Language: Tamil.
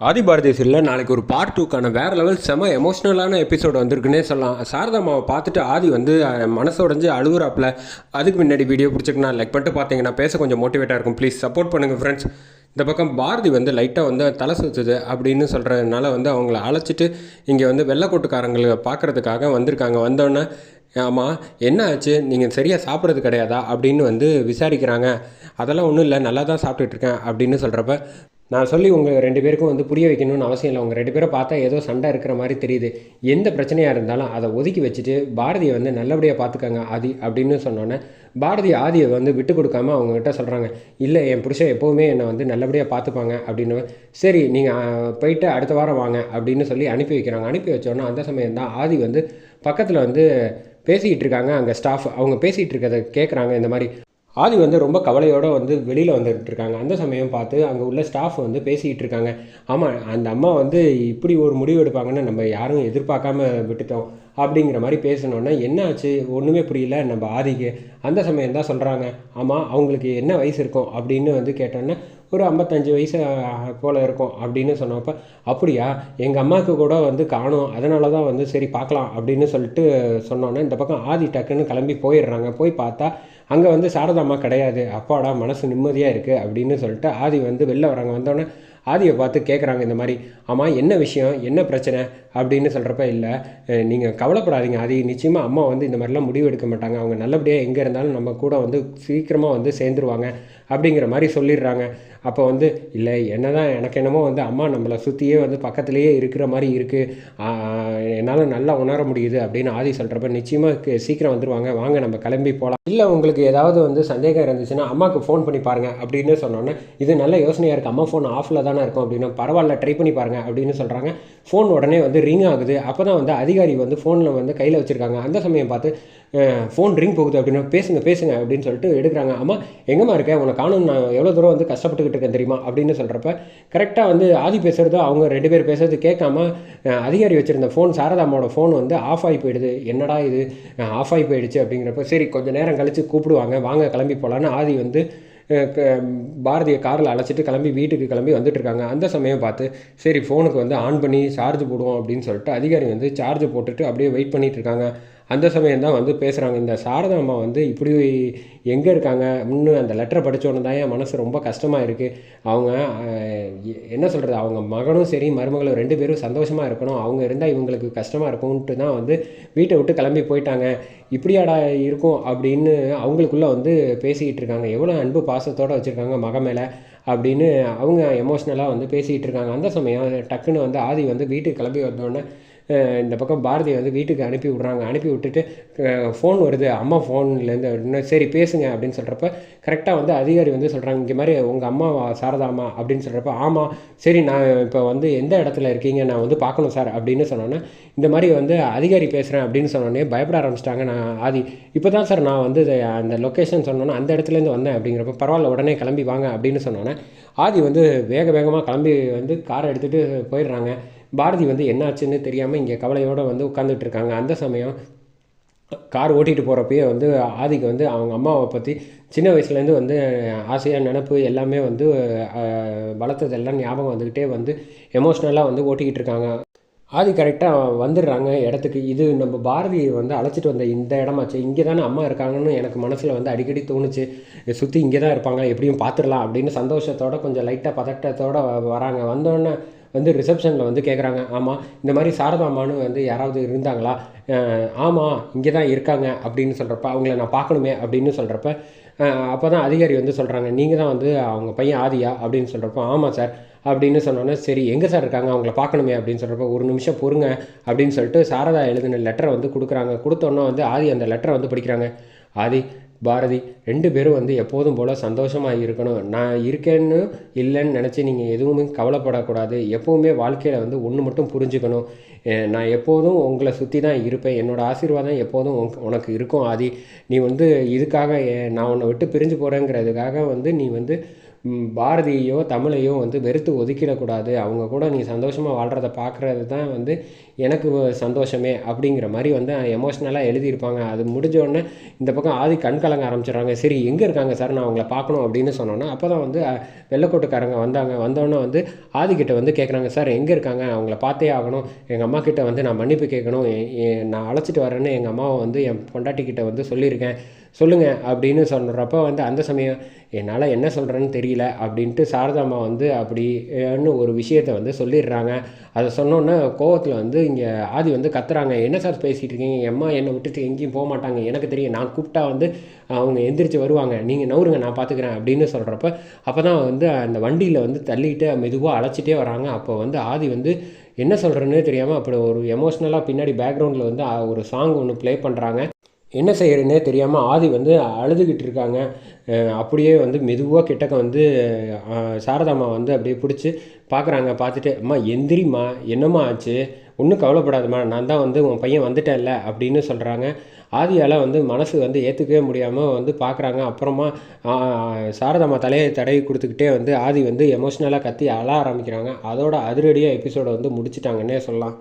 ஆதிபாரதி சீரியலில் நாளைக்கு ஒரு பார்ட் டூக்கான வேறு லெவல் செம எமோஷ்னலான எபிசோடு வந்திருக்குன்னே சொல்லலாம். சாரதாமாவை பார்த்துட்டு ஆதி வந்து மனசுடைஞ்சு மனசு அதுக்கு முன்னாடி வீடியோ பிடிச்சிருக்குன்னா லைக் பண்ணிட்டு பார்த்தீங்கன்னா பேச கொஞ்சம் மோட்டிவேட்டாக இருக்கும். ப்ளீஸ் சப்போர்ட் பண்ணுங்கள் ஃப்ரெண்ட்ஸ் இந்த பக்கம் பாரதி வந்து லைட்டாக வந்து தலை சுற்றுது அப்படின்னு சொல்கிறதுனால வந்து அவங்கள அழைச்சிட்டு இங்கே வந்து வெள்ளக்கோட்டுக்காரங்களை பார்க்குறதுக்காக வந்திருக்காங்க. வந்தோடனே ஆமாம் என்ன ஆச்சு? நீங்கள் சரியாக சாப்பிட்றது கிடையாதா? அப்படின்னு வந்து விசாரிக்கிறாங்க. அதெல்லாம் ஒன்றும் இல்லை நல்லா தான் சாப்பிட்டுட்டு இருக்கேன் அப்படின்னு சொல்கிறப்ப நான் சொல்லி உங்கள் ரெண்டு பேருக்கும் வந்து புரிய வைக்கணும்னு அவசியம் இல்லை. உங்கள் ரெண்டு பேரை பார்த்தா ஏதோ சண்டை இருக்கிற மாதிரி தெரியுது. எந்த பிரச்சனையாக இருந்தாலும் அதை ஒதுக்கி வச்சுட்டு பாரதியை வந்து நல்லபடியாக பார்த்துக்கங்க ஆதி அப்படின்னு சொன்னோன்னே பாரதி ஆதியை வந்து விட்டு கொடுக்காம அவங்ககிட்ட சொல்கிறாங்க இல்லை என் புருஷன் எப்போவுமே என்னை வந்து நல்லபடியாக பார்த்துப்பாங்க அப்படின்னு. சரி நீங்கள் போயிட்டு அடுத்த வாரம் வாங்க அப்படின்னு சொல்லி அனுப்பி வைக்கிறாங்க. அனுப்பி வச்சோன்னே அந்த சமயம் தான் ஆதி வந்து பக்கத்தில் வந்து பேசிக்கிட்டு இருக்காங்க. அங்கே ஸ்டாஃப் அவங்க பேசிகிட்டு இருக்கிறத கேட்குறாங்க இந்த மாதிரி ஆதி வந்து ரொம்ப கவலையோடு வந்து வெளியில் வந்துகிட்டு இருக்காங்க. அந்த சமயம் பார்த்து அங்கே உள்ள ஸ்டாஃப் வந்து பேசிக்கிட்டு இருக்காங்க. ஆமாம் அந்த அம்மா வந்து இப்படி ஒரு முடிவு எடுப்பாங்கன்னு நம்ம யாரும் எதிர்பார்க்காம விட்டுட்டோம் அப்படிங்கிற மாதிரி பேசணுன்னா என்ன ஆச்சு ஒன்றுமே புரியல. நம்ம ஆதிக்கு அந்த சமயம் தான் சொல்கிறாங்க ஆமாம் அவங்களுக்கு என்ன வயசு இருக்கும் அப்படின்னு வந்து கேட்டோன்னே ஒரு ஐம்பத்தஞ்சு வயசு போல் இருக்கும் அப்படின்னு சொன்னப்போ அப்படியா? எங்கள் அம்மாவுக்கு கூட வந்து காணும். அதனால தான் வந்து சரி பார்க்கலாம். அப்படின்னு சொல்லிட்டு சொன்னோன்னே இந்த பக்கம் ஆதி டக்குன்னு கிளம்பி போயிடுறாங்க. போய் பார்த்தா அங்கே வந்து சாரதாம்மா கிடையாது. அப்பாடா மனசு நிம்மதியாக இருக்குது அப்படின்னு சொல்லிட்டு ஆதி வந்து வெளில வராங்க வந்தோடனே ஆதியை பார்த்து கேட்குறாங்க இந்த மாதிரி ஆமாம் என்ன விஷயம்? என்ன பிரச்சனை? அப்படின்னு சொல்கிறப்ப இல்லை நீங்கள் கவலைப்படாதீங்க ஆதி. நிச்சயமாக அம்மா வந்து இந்த மாதிரிலாம் முடிவு எடுக்க மாட்டாங்க. அவங்க நல்லபடியாக எங்கே இருந்தாலும் நம்ம கூட வந்து சீக்கிரமாக வந்து சேர்ந்துருவாங்க. அப்படிங்கிற மாதிரி சொல்லிடுறாங்க. அப்போ வந்து இல்லை என்ன தான் எனக்கு என்னமோ வந்து அம்மா நம்மளை சுற்றியே வந்து பக்கத்துலேயே இருக்கிற மாதிரி இருக்குது என்னால் நல்லா உணர முடியுது அப்படின்னு ஆதி சொல்கிறப்ப நிச்சயமாக சீக்கிரம் வந்துடுவாங்க வாங்க நம்ம கிளம்பி போகலாம் இல்லை உங்களுக்கு ஏதாவது வந்து சந்தேகம் இருந்துச்சுன்னா அம்மாவுக்கு ஃபோன் பண்ணி பாருங்கள் அப்படின்னு சொன்னோன்னே இது நல்ல யோசனையாக இருக்குது அம்மா ஃபோன் ஆஃபில் தானே இருக்கும் அப்படின்னா பரவாயில்ல ட்ரை பண்ணி பாருங்கள் அப்படின்னு சொல்கிறாங்க ஃபோன் உடனே வந்து ரிங் ஆகுது. அப்போ தான் வந்து அதிகாரி வந்து ஃபோனில் வந்து கையில் வச்சுருக்காங்க. அந்த சமயம் பார்த்து ஃபோன் ரிங் போகுது அப்படின்னு பேசுங்க பேசுங்க அப்படின்னு சொல்லிட்டு எடுக்கிறாங்க. ஆமாம் எங்கம்மா இருக்க? உனக்கு காணும் நான் எவ்வளோ தூரம் வந்து கஷ்டப்பட்டுக்கிட்டு இருக்கேன் தெரியுமா? அப்படின்னு சொல்கிறப்ப கரெக்டாக வந்து ஆதி பேசுகிறதோ அவங்க ரெண்டு பேர் பேசுறது கேட்காம அதிகாரி வச்சுருந்த ஃபோன் சாரதாமாவோட ஃபோன் வந்து ஆஃப் ஆகி போயிடுது. என்னடா இது? ஆஃப் ஆகி போயிடுச்சு அப்படிங்கிறப்ப சரி கொஞ்சம் நேரம் கழித்து கூப்பிடுவாங்க. வாங்க கிளம்பி போகலான்னு ஆதி வந்து பாரதியை காரில் அழைச்சிட்டு கிளம்பி வீட்டுக்கு கிளம்பி வந்துட்டுருக்காங்க அந்த சமயம் பார்த்து சரி ஃபோனுக்கு வந்து ஆன் பண்ணி சார்ஜ் போடுவோம் அப்படின்னு சொல்லிட்டு அதிகாரி வந்து சார்ஜ் போட்டுட்டு அப்படியே வெயிட் பண்ணிகிட்டு இருக்காங்க. அந்த சமயம் தான் வந்து பேசுகிறாங்க இந்த சாரதா அம்மா வந்து இப்படி எங்கே இருக்காங்க? இன்னும் அந்த லெட்டரை படித்தோன்னு தான் என் மனசு ரொம்ப கஷ்டமாக இருக்குது அவங்க என்ன சொல்கிறது அவங்க மகனும் சரி மருமகளும் ரெண்டு பேரும் சந்தோஷமாக இருக்கணும். அவங்க இருந்தால் இவங்களுக்கு கஷ்டமாக இருக்கும்ன்ட்டு தான் வந்து வீட்டை விட்டு கிளம்பி போயிட்டாங்க. இப்படியாடா இருக்கும் அப்படின்னு அவங்களுக்குள்ளே வந்து பேசிக்கிட்டு இருக்காங்க. எவ்வளோ அன்பு பாசத்தோடு வச்சுருக்காங்க மக மேலே அப்படின்னு அவங்க எமோஷ்னலாக வந்து பேசிக்கிட்டு இருக்காங்க. அந்த சமயம் டக்குன்னு வந்து ஆதி வந்து வீட்டுக்கு கிளம்பி வந்தோடனே இந்த பக்கம் பாரதி வந்து வீட்டுக்கு அனுப்பி விட்றாங்க. அனுப்பி விட்டுட்டு ஃபோன் வருது. அம்மா ஃபோன்லேருந்து அப்படின்னா சரி பேசுங்க அப்படின்னு சொல்கிறப்ப கரெக்டாக வந்து அதிகாரி வந்து சொல்கிறாங்க இங்கே மாதிரி உங்கள் அம்மா சாரதா அம்மா அப்படின்னு சொல்கிறப்ப ஆமாம் சரி நான் இப்போ வந்து எந்த இடத்துல இருக்கீங்க? நான் வந்து பார்க்கணும் சார் அப்படின்னு சொன்னோன்னே இந்த மாதிரி வந்து அதிகாரி பேசுகிறேன் அப்படின்னு சொன்னோன்னே பயப்பட ஆரம்பிச்சிட்டாங்க. நான் ஆதி இப்போ தான் சார் நான் வந்து இதை அந்த லொக்கேஷன் சொன்னோன்னே அந்த இடத்துலேருந்து வந்தேன் அப்படிங்கிறப்ப பரவாயில்ல உடனே கிளம்பி வாங்க அப்படின்னு சொன்னோன்னே ஆதி வந்து வேக வேகமாக கிளம்பி வந்து காரை எடுத்துகிட்டு போயிடுறாங்க. பாரதி வந்து என்னாச்சுன்னு தெரியாமல் இங்கே கவலையோடு வந்து உட்காந்துட்டு இருக்காங்க அந்த சமயம் கார் ஓட்டிகிட்டு போகிறப்பயே வந்து ஆதிக்கு வந்து அவங்க அம்மாவை பற்றி சின்ன வயசுலேருந்து வந்து ஆசையாக நினப்பு எல்லாமே வந்து வளர்த்ததெல்லாம் ஞாபகம் வந்துக்கிட்டே வந்து எமோஷ்னலாக வந்து ஓட்டிக்கிட்டு இருக்காங்க ஆதி கரெக்டாக வந்துடுறாங்க இடத்துக்கு. இது நம்ம பாரதி வந்து அழைச்சிட்டு வந்த இந்த இடமாச்சு. இங்கே தானே அம்மா இருக்காங்கன்னு எனக்கு மனசில் வந்து அடிக்கடி தோணுச்சு. சுற்றி இங்கே தான் இருப்பாங்க எப்படியும் பார்த்துடலாம் அப்படின்னு சந்தோஷத்தோட கொஞ்சம் லைட்டாக பதட்டத்தோட வராங்க. வந்தோடனே வந்து ரிசப்ஷனில் வந்து கேட்குறாங்க ஆமாம் இந்த மாதிரி சாரதாமான்னு வந்து யாராவது இருந்தாங்களா? ஆமாம் இங்கே தான் இருக்காங்க அப்படின்னு சொல்கிறப்ப அவங்கள நான் பார்க்கணுமே அப்படின்னு சொல்கிறப்ப அப்போ தான் அதிகாரி வந்து சொல்கிறாங்க நீங்கள் தான் வந்து அவங்க பையன் ஆதியா? அப்படின்னு சொல்கிறப்போ ஆமாம் சார் அப்படின்னு சொன்னோன்னே சரி எங்கே சார் இருக்காங்க? அவங்கள பார்க்கணுமே அப்படின்னு சொல்கிறப்ப ஒரு நிமிஷம் பொறுங்க அப்படின்னு சொல்லிட்டு சாரதா எழுதின லெட்டரை வந்து கொடுக்குறாங்க. கொடுத்தோன்னே வந்து ஆதி அந்த லெட்டரை வந்து படிக்கிறாங்க. ஆதி பாரதி ரெண்டு பேரும் வந்து எப்போதும் போல் சந்தோஷமாக இருக்கணும். நான் இருக்கேன்னு இல்லைன்னு நினச்சி நீங்கள் எதுவுமே கவலைப்படக்கூடாது. எப்போவுமே வாழ்க்கையில் வந்து ஒன்று மட்டும் புரிஞ்சுக்கணும். நான் எப்போதும் உங்களை சுற்றி தான் இருப்பேன். என்னோடய ஆசீர்வாதம் எப்போதும் உனக்கு- உனக்கு இருக்கும் ஆதி. நீ வந்து இதுக்காக நான் உன்னை விட்டு பிரிஞ்சு போகிறேங்கிறதுக்காக வந்து நீ வந்து பாரதியையோ தமிழையோ வந்து வெறுத்து ஒதுக்கிடக்கூடாது. அவங்க கூட நீ சந்தோஷமாக வாழ்கிறத பார்க்குறது தான் வந்து எனக்கு சந்தோஷமே அப்படிங்கிற மாதிரி வந்து எமோஷ்னலாக எழுதியிருப்பாங்க. அது முடிஞ்சோடனே இந்த பக்கம் ஆதி கண் கலங்க ஆரம்பிச்சிடுறாங்க. சரி எங்கே இருக்காங்க சார் நான் அவங்கள பார்க்கணும் அப்படின்னு சொன்னோன்னா அப்போ தான் வந்து வெள்ளக்கோட்டுக்காரங்க வெள்ளைக்கோட்டுக்காரங்க வந்தாங்க. வந்தோடனே வந்து ஆதிக்கிட்ட வந்து கேட்குறாங்க சார் எங்கே இருக்காங்க? அவங்கள பார்த்தே ஆகணும். எங்கள் அம்மா கிட்ட வந்து நான் மன்னிப்பு கேட்கணும் எ- நான் அழைச்சிட்டு வரேன்னு எங்கள் அம்மாவை வந்து என் பொண்டாட்டிக்கிட்ட வந்து சொல்லியிருக்கேன். சொல்லுங்கள் அப்படின்னு சொல்கிறப்ப வந்து அந்த சமயம் என்னால் என்ன சொல்கிறேன்னு தெரியல அப்படின்ட்டு சாரதாம்மா வந்து அப்படின்னு ஒரு விஷயத்த வந்து சொல்லிடுறாங்க. அதை சொன்னோன்னே கோவத்தில் வந்து இங்கே ஆதி வந்து கத்துறாங்க. என்ன சார் பேசிகிட்டு இருக்கீங்க? எம்மா என்னை விட்டுட்டு எங்கேயும் போக மாட்டாங்க. எனக்கு தெரியும். நான் கூப்பிட்டா வந்து அவங்க எந்திரிச்சு வருவாங்க. நீங்கள் நவுருங்க நான் பார்த்துக்கிறேன் அப்படின்னு சொல்கிறப்ப அப்போ தான் வந்து அந்த வண்டியில் வந்து தள்ளிட்டு மெதுவாக அழைச்சிட்டே வராங்க. அப்போ வந்து ஆதி வந்து என்ன சொல்கிறேன்னு தெரியாமல் அப்படி ஒரு எமோஷ்னலாக பின்னாடி பேக்ரவுண்டில் வந்து ஒரு சாங் ஒன்று ப்ளே பண்ணுறாங்க என்ன செய்யறதுனே தெரியாமல் ஆதி வந்து அழுதுகிட்டு இருக்காங்க. அப்படியே வந்து மெதுவாக கிட்டக்க வந்து சாரதாம்மா வந்து அப்படியே பிடிச்சி பார்க்குறாங்க பார்த்துட்டு அம்மா எந்திரிம்மா. என்னம்மா ஆச்சு? ஒன்றும் கவலைப்படாதம்மா. நான் தான் வந்து உன் பையன் வந்துட்டேன்ல அப்படின்னு சொல்கிறாங்க ஆதியால் வந்து மனசு வந்து ஏற்றுக்கவே முடியாமல் வந்து பார்க்குறாங்க அப்புறமா சாரதாம்மா தலையை தடவி கொடுத்துக்கிட்டே வந்து ஆதி வந்து எமோஷ்னலாக கத்தி அழ ஆரம்பிக்கிறாங்க. அதோட அதிரடியாக எபிசோடை வந்து முடிச்சிட்டாங்கன்னே சொல்லலாம்.